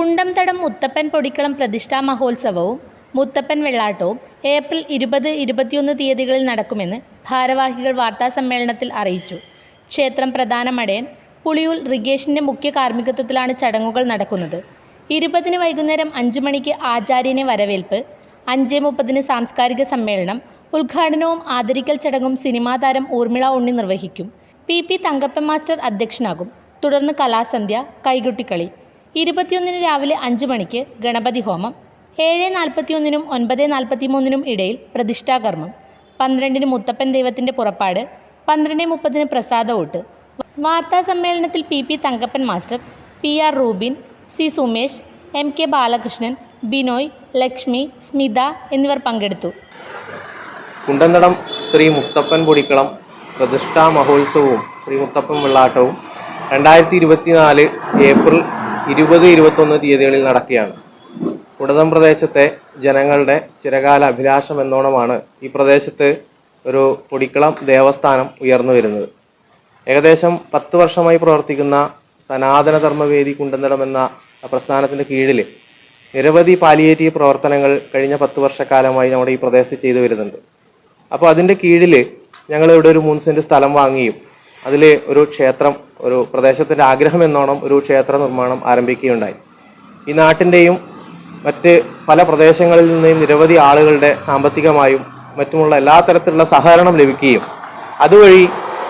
കുണ്ടംതടം മുത്തപ്പൻ പൊടിക്കളം പ്രതിഷ്ഠാ മഹോത്സവവും മുത്തപ്പൻ വെള്ളാട്ടവും ഏപ്രിൽ ഇരുപത് ഇരുപത്തിയൊന്ന് തീയതികളിൽ നടക്കുമെന്ന് ഭാരവാഹികൾ വാർത്താസമ്മേളനത്തിൽ അറിയിച്ചു. ക്ഷേത്രം പ്രധാന മടയൻ പുളിയൂൽ റിഗേഷിന്റെ മുഖ്യ കാർമ്മികത്വത്തിലാണ് ചടങ്ങുകൾ നടക്കുന്നത്. ഇരുപതിന് വൈകുന്നേരം അഞ്ച് മണിക്ക് ആചാര്യനെ വരവേൽപ്പ് അഞ്ച് മുപ്പതിന് സാംസ്കാരിക സമ്മേളനം ഉദ്ഘാടനവും ആദരിക്കൽ ചടങ്ങും സിനിമാ താരം ഊർമിള ഉണ്ണി നിർവഹിക്കും. പി പി തങ്കപ്പൻ മാസ്റ്റർ അധ്യക്ഷനാകും. തുടർന്ന് കലാസന്ധ്യ കൈകൊട്ടിക്കളി ഇരുപത്തിയൊന്നിന് രാവിലെ അഞ്ച് മണിക്ക് ഗണപതി ഹോമം ഏഴ് നാൽപ്പത്തിയൊന്നിനും ഒൻപത് നാൽപ്പത്തിമൂന്നിനും ഇടയിൽ പ്രതിഷ്ഠാകർമ്മം പന്ത്രണ്ടിന് മുത്തപ്പൻ ദൈവത്തിന്റെ പുറപ്പാട് പന്ത്രണ്ട് മുപ്പതിന് പ്രസാദ ഊട്ട്. വാർത്താ സമ്മേളനത്തിൽ P P Thankappan master P R Rubin C Sumesh M K Balakrishnan Binoy Lakshmi Smitha എന്നിവർ പങ്കെടുത്തു. കുണ്ടനടം ശ്രീ മുത്തപ്പൻ പൊടിക്കളം പ്രതിഷ്ഠാ മഹോത്സവവും ശ്രീ മുത്തപ്പൻ വെള്ളാട്ടവും രണ്ടായിരത്തി ഇരുപത്തിനാല് ഏപ്രിൽ ഇരുപത് ഇരുപത്തൊന്ന് തീയതികളിൽ നടക്കുകയാണ്. കുടതം പ്രദേശത്തെ ജനങ്ങളുടെ ചിരകാല അഭിലാഷം എന്നോണമാണ് ഈ പ്രദേശത്ത് ഒരു പൊടിക്കളം ദേവസ്ഥാനം ഉയർന്നു വരുന്നത്. ഏകദേശം പത്ത് വർഷമായി പ്രവർത്തിക്കുന്ന സനാതന ധർമ്മവേദി കുണ്ടന്തടം എന്ന പ്രസ്ഥാനത്തിന്റെ കീഴിൽ നിരവധി പാലിയേറ്റീവ് പ്രവർത്തനങ്ങൾ കഴിഞ്ഞ പത്ത് വർഷക്കാലമായി നമ്മുടെ ഈ പ്രദേശത്ത് ചെയ്തു വരുന്നുണ്ട്. അപ്പോൾ അതിന്റെ കീഴിൽ ഞങ്ങൾ ഇവിടെ ഒരു മൂന്ന് സെന്റ് സ്ഥലം വാങ്ങുകയും അതിൽ ഒരു ക്ഷേത്രം ഒരു പ്രദേശത്തിന്റെ ആഗ്രഹം എന്നോണം ഒരു ക്ഷേത്ര നിർമ്മാണം ആരംഭിക്കുകയുണ്ടായി. ഈ നാട്ടിന്റെയും മറ്റ് പല പ്രദേശങ്ങളിൽ നിന്നും നിരവധി ആളുകളുടെ സാമ്പത്തികമായും മറ്റുമുള്ള എല്ലാ തരത്തിലുള്ള സഹകരണം ലഭിക്കുകയും അതുവഴി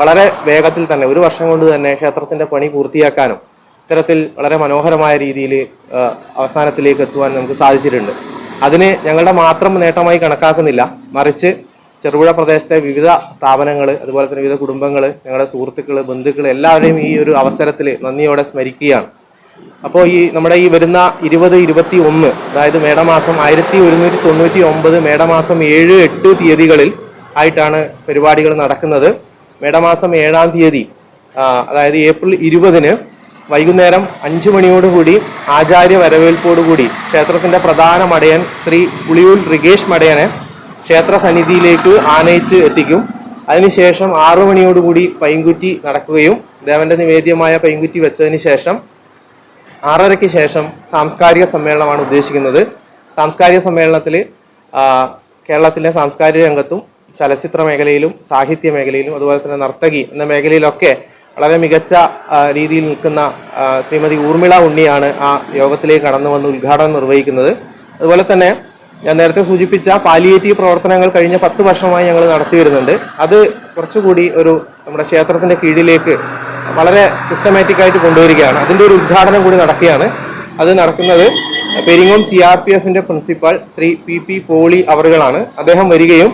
വളരെ വേഗത്തിൽ തന്നെ ഒരു വർഷം കൊണ്ട് തന്നെ ക്ഷേത്രത്തിന്റെ പണി പൂർത്തിയാക്കാനും ഇത്തരത്തിൽ വളരെ മനോഹരമായ രീതിയിൽ അവസാനത്തിലേക്ക് എത്തുവാൻ നമുക്ക് സാധിച്ചിട്ടുണ്ട്. അതിന് ഞങ്ങളുടെ മാത്രം നേട്ടമായി കണക്കാക്കുന്നില്ല. മറിച്ച് ചെറുപുഴ പ്രദേശത്തെ വിവിധ സ്ഥാപനങ്ങൾ അതുപോലെ തന്നെ വിവിധ കുടുംബങ്ങൾ ഞങ്ങളുടെ സുഹൃത്തുക്കൾ ബന്ധുക്കൾ എല്ലാവരെയും ഈ ഒരു അവസരത്തിൽ നന്ദിയോടെ സ്മരിക്കുകയാണ്. അപ്പോൾ ഈ നമ്മുടെ ഈ വരുന്ന ഇരുപത് ഇരുപത്തി ഒന്ന് അതായത് മേടമാസം ആയിരത്തി ഒരുന്നൂറ്റി തൊണ്ണൂറ്റി ഒമ്പത് മേടമാസം ഏഴ് എട്ട് തീയതികളിൽ ആയിട്ടാണ് പരിപാടികൾ നടക്കുന്നത്. മേടമാസം ഏഴാം തീയതി അതായത് ഏപ്രിൽ ഇരുപതിന് വൈകുന്നേരം അഞ്ചു മണിയോടുകൂടി ആചാര്യ വരവേൽപ്പോടുകൂടി ക്ഷേത്രത്തിന്റെ പ്രധാന മടയൻ ശ്രീ പുളിയൂൽ റിഗേഷ് മടയനെ ക്ഷേത്ര സന്നിധിയിലേക്ക് ആനയിച്ച് എത്തിക്കും. അതിനുശേഷം ആറു മണിയോടുകൂടി പൈങ്കുറ്റി നടക്കുകയും ദേവന്റെ നിവേദ്യമായ പൈങ്കുറ്റി വെച്ചതിന് ശേഷം ആറരയ്ക്ക് ശേഷം സാംസ്കാരിക സമ്മേളനമാണ് ഉദ്ദേശിക്കുന്നത്. സാംസ്കാരിക സമ്മേളനത്തിൽ കേരളത്തിലെ സാംസ്കാരിക രംഗത്തും ചലച്ചിത്ര മേഖലയിലും സാഹിത്യ മേഖലയിലും അതുപോലെ തന്നെ നർത്തകി എന്ന മേഖലയിലൊക്കെ വളരെ മികച്ച രീതിയിൽ നിൽക്കുന്ന ശ്രീമതി ഊർമിള ഉണ്ണിയാണ് ആ യോഗത്തിലേക്ക് കടന്നു വന്ന് ഉദ്ഘാടനം നിർവഹിക്കുന്നത്. അതുപോലെ തന്നെ ഞാൻ നേരത്തെ സൂചിപ്പിച്ച പാലിയേറ്റീവ് പ്രവർത്തനങ്ങൾ കഴിഞ്ഞ പത്ത് വർഷമായി ഞങ്ങൾ നടത്തി വരുന്നുണ്ട്. അത് കുറച്ചുകൂടി ഒരു നമ്മുടെ ക്ഷേത്രത്തിന്റെ കീഴിലേക്ക് വളരെ സിസ്റ്റമാറ്റിക് ആയിട്ട് കൊണ്ടുവരികയാണ്. അതിന്റെ ഒരു ഉദ്ഘാടനം കൂടി നടക്കുകയാണ്. അത് നടക്കുന്നത് പെരിങ്ങോം സി ആർ പി എഫിന്റെ principal Shri P P Poly അവറുകളാണ്. അദ്ദേഹം വരികയും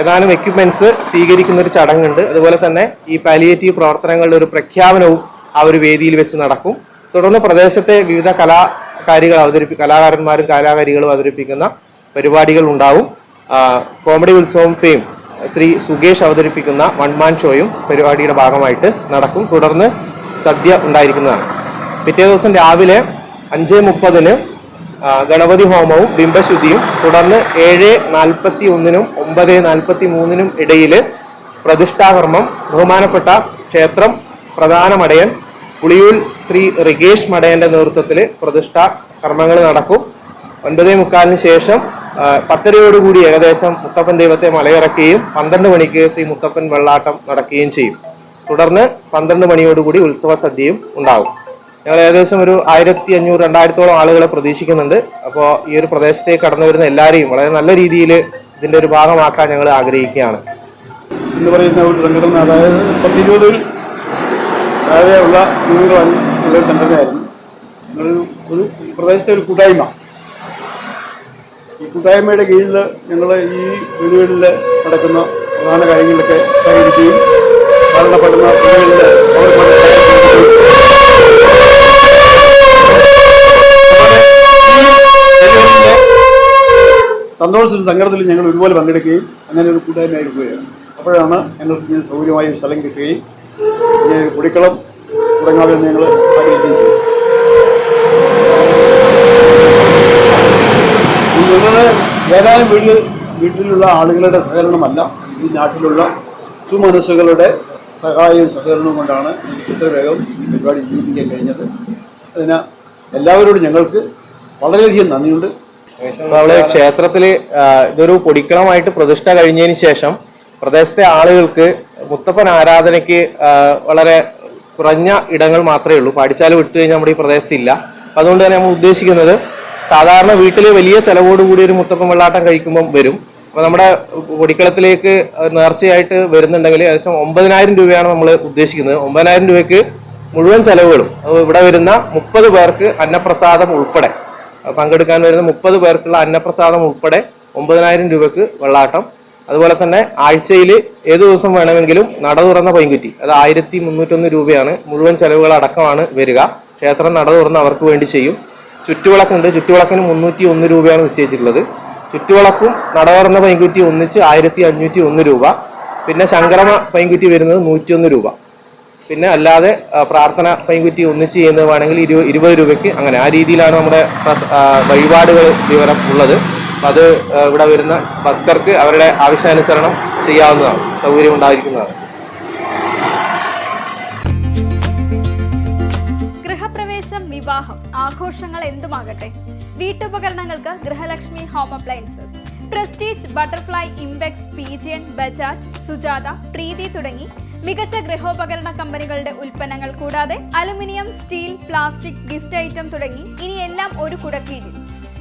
ഏതാനും എക്യുപ്മെന്റ്സ് സ്വീകരിക്കുന്ന ഒരു ചടങ്ങുണ്ട്. അതുപോലെ തന്നെ ഈ പാലിയേറ്റീവ് പ്രവർത്തനങ്ങളുടെ ഒരു പ്രഖ്യാപനവും ആ ഒരു വേദിയിൽ വെച്ച് നടക്കും. തുടർന്ന് പ്രദേശത്തെ വിവിധ കലാകാരികൾ അവതരിപ്പി കലാകാരന്മാരും കലാകാരികളും അവതരിപ്പിക്കുന്ന പരിപാടികൾ ഉണ്ടാവും. കോമഡി ഉത്സവം ഫെയിം ശ്രീ സുകേഷ് അവതരിപ്പിക്കുന്ന വൺമാൻ ഷോയും പരിപാടിയുടെ ഭാഗമായിട്ട് നടക്കും. തുടർന്ന് സദ്യ ഉണ്ടായിരിക്കുന്നതാണ്. പിറ്റേ ദിവസം രാവിലെ അഞ്ച് മുപ്പതിന് ഗണപതി ഹോമവും ബിംബശുദ്ധിയും തുടർന്ന് ഏഴ് നാൽപ്പത്തി ഒന്നിനും ഒമ്പത് നാൽപ്പത്തി മൂന്നിനും ഇടയിൽ പ്രതിഷ്ഠാകർമ്മം ബഹുമാനപ്പെട്ട ക്ഷേത്രം പ്രധാന മടയൻ പുളിയൂൽ ശ്രീ റികേഷ് മടയന്റെ നേതൃത്വത്തിൽ പ്രതിഷ്ഠാ കർമ്മങ്ങൾ നടക്കും. ഒൻപതേ മുക്കാലിന് ശേഷം പത്തരയോടുകൂടി ഏകദേശം മുത്തപ്പൻ ദൈവത്തെ മലയിറക്കുകയും പന്ത്രണ്ട് മണിക്ക് ശ്രീ മുത്തപ്പൻ വെള്ളാട്ടം നടക്കുകയും ചെയ്യും. തുടർന്ന് പന്ത്രണ്ട് മണിയോടുകൂടി ഉത്സവ സദ്യയും ഉണ്ടാകും ഞങ്ങൾ ഏകദേശം ഒരു ആയിരത്തി അഞ്ഞൂറ് രണ്ടായിരത്തോളം ആളുകളെ പ്രതീക്ഷിക്കുന്നുണ്ട്. അപ്പോൾ ഈ ഒരു പ്രദേശത്തേക്ക് കടന്നു വരുന്ന എല്ലാവരെയും വളരെ നല്ല രീതിയിൽ ഇതിന്റെ ഒരു ഭാഗമാക്കാൻ ഞങ്ങൾ ആഗ്രഹിക്കുകയാണ്. എന്ന് പറയുന്ന ഒരു സംഘടന അതായത് പത്തിരുപതിൽ താഴെയുള്ള നിങ്ങൾ ഉള്ള സംഘടനയായിരുന്നു. ഞങ്ങൾ ഒരു പ്രദേശത്തെ ഒരു കൂട്ടായ്മ. ഈ കൂട്ടായ്മയുടെ കീഴിൽ ഞങ്ങൾ ഈ വീടുകളിൽ നടക്കുന്ന പ്രധാന കാര്യങ്ങളിലൊക്കെ സഹകരിക്കുകയും മരണപ്പെടുന്ന വീടുകളിൽ സന്തോഷത്തിൽ സംഘടനയിൽ ഞങ്ങൾ ഒരുപോലെ പങ്കെടുക്കുകയും അങ്ങനെ ഒരു കൂട്ടായ്മ എടുക്കുകയാണ് അപ്പോഴാണ് ഞങ്ങൾക്ക് ഇങ്ങനെ സൗകര്യമായ സ്ഥലം കിട്ടുകയും കുടിക്കളം തുടങ്ങാമെന്ന് ഞങ്ങൾ ആഗ്രഹിക്കുകയും ചെയ്തു. ഞങ്ങൾ ഏതാനും വീട്ടിൽ വീട്ടിലുള്ള ആളുകളുടെ സഹകരണമല്ല ഈ നാട്ടിലുള്ള സുമനസ്സുകളുടെ സഹായവും സഹകരണവും കൊണ്ടാണ് ഇത്ര വേഗം ഈ പരിപാടി ജീവിപ്പിക്കാൻ കഴിഞ്ഞത്. അതിന് എല്ലാവരോടും ഞങ്ങൾക്ക് വളരെയധികം നന്ദിയുണ്ട്. നമ്മൾ ക്ഷേത്രത്തിൽ ഇതൊരു പൊടിക്കളമായിട്ട് പ്രതിഷ്ഠ കഴിഞ്ഞതിന് ശേഷം പ്രദേശത്തെ ആളുകൾക്ക് മുത്തപ്പൻ ആരാധനയ്ക്ക് വളരെ കുറഞ്ഞ ഇടങ്ങൾ മാത്രമേ ഉള്ളൂ. പാടിച്ചാൽ വിട്ടു കഴിഞ്ഞാൽ നമ്മുടെ ഈ പ്രദേശത്തില്ല. അതുകൊണ്ട് തന്നെ നമ്മൾ ഉദ്ദേശിക്കുന്നത് സാധാരണ വീട്ടിൽ വലിയ ചെലവോടുകൂടി ഒരു മുത്തപ്പൻ വെള്ളാട്ടം കഴിക്കുമ്പം വരും. അപ്പോൾ നമ്മുടെ കൊടിക്കളത്തിലേക്ക് നേർച്ചയായിട്ട് വരുന്നുണ്ടെങ്കിൽ ഏകദേശം ഒമ്പതിനായിരം രൂപയാണ് നമ്മൾ ഉദ്ദേശിക്കുന്നത്. ഒമ്പതിനായിരം രൂപയ്ക്ക് മുഴുവൻ ചെലവുകളും. ഇവിടെ വരുന്ന മുപ്പത് പേർക്ക് അന്നപ്രസാദം ഉൾപ്പെടെ പങ്കെടുക്കാൻ വരുന്ന മുപ്പത് പേർക്കുള്ള അന്നപ്രസാദം ഉൾപ്പെടെ ഒമ്പതിനായിരം രൂപയ്ക്ക് വെള്ളാട്ടം അതുപോലെ തന്നെ ആഴ്ചയിൽ ഏത് ദിവസം വേണമെങ്കിലും നട തുറന്ന പൈങ്കുറ്റി അത് ആയിരത്തി മുന്നൂറ്റൊന്ന് രൂപയാണ്. മുഴുവൻ ചെലവുകൾ അടക്കമാണ് വരിക. ക്ഷേത്രം നട തുറന്ന് അവർക്ക് വേണ്ടി ചെയ്യും. ചുറ്റുവിളക്കുണ്ട്. ചുറ്റുവിളക്കിന് മുന്നൂറ്റി ഒന്ന് രൂപയാണ് നിശ്ചയിച്ചിട്ടുള്ളത്. ചുറ്റുവിളക്കും നട തുറന്ന പൈങ്കുറ്റി ഒന്നിച്ച് ആയിരത്തി അഞ്ഞൂറ്റി ഒന്ന് രൂപ. പിന്നെ ശങ്കരമ പൈങ്കുറ്റി വരുന്നത് നൂറ്റിയൊന്ന് രൂപ. പിന്നെ അല്ലാതെ പ്രാർത്ഥന പൈങ്കുറ്റി ഒന്നിച്ച് ചെയ്യുന്നത് വേണമെങ്കിൽ ഇരു ഇരുപത് രൂപയ്ക്ക് അങ്ങനെ. ആ രീതിയിലാണ് നമ്മുടെ വഴിപാടുകൾ വിവരം ഉള്ളത്. അത് ഇവിടെ വരുന്ന ഭക്തർക്ക് അവരുടെ ആവശ്യാനുസരണം ചെയ്യാവുന്നതാണ് സൗകര്യം ഉണ്ടായിരിക്കുന്നതാണ് ഗൃഹപ്രവേശം വിവാഹം ആഘോഷങ്ങൾ എന്തുമാകട്ടെ? വീട്ടുപകരണങ്ങൾക്ക് Grihalakshmi home appliances Prestige Butterfly ഇംബെക്സ് pigeon Bajaj Sujata Preethi തുടങ്ങി മികച്ച ഗൃഹോപകരണ കമ്പനികളുടെ ഉൽപ്പന്നങ്ങൾ കൂടാതെ aluminium steel plastic gift item തുടങ്ങി ഇനിയെല്ലാം ഒരു കുടക്കീഴിൽ.